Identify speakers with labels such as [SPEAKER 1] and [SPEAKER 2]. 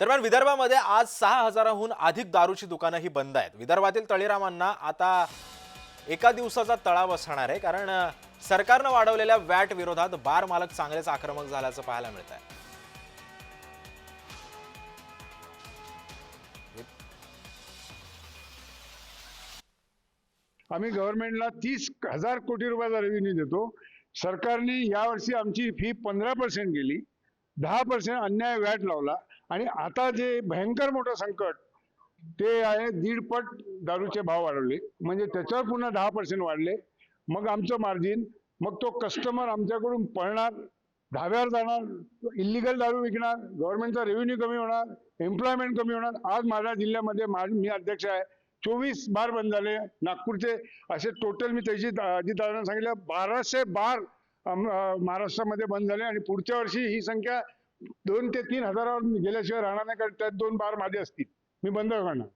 [SPEAKER 1] दरम्यान विदर्भामध्ये आज सहा हजाराहून अधिक दारूची दुकानं ही बंद आहेत. विदर्भातील तळीरामांना आता एका दिवसाचा तळा बसणार आहे कारण सरकारनं वाढवलेल्या वॅट विरोधात बार मालक चांगलेच आक्रमक झाल्याचं पाहायला मिळत आहे
[SPEAKER 2] आम्ही गव्हर्नमेंटला तीस हजार कोटी रुपयाचा रेव्हेन्यू देतो. सरकारने यावर्षी आमची फी पंधरा पर्सेंट गेली. दहा पर्सेंट अन्याय व्याट लावला. आणि आता जे भयंकर मोठं संकट ते आहे दीडपट दारूचे भाव वाढवले. म्हणजे त्याच्यावर पुन्हा दहा पर्सेंट वाढले. मग आमचं मार्जिन मग तो कस्टमर आमच्याकडून पळणार धाव्यावर जाणार इलिगल दारू विकणार गव्हर्नमेंटचा रेव्हेन्यू कमी होणार एम्प्लॉयमेंट कमी होणार. आज माझ्या जिल्ह्यामध्ये मा- मी अध्यक्ष आहे. चोवीस बार बंद झाले. नागपूरचे असे टोटल मी त्याची अजितदादांना सांगितलं बाराशे बार महाराष्ट्रामध्ये बंद झाले आणि पुढच्या वर्षी ही संख्या दोन ते तीन हजारावर गेल्याशिवाय राहणार नाही कारण त्यात दोन बार माझे असतील. मी बंद करणार.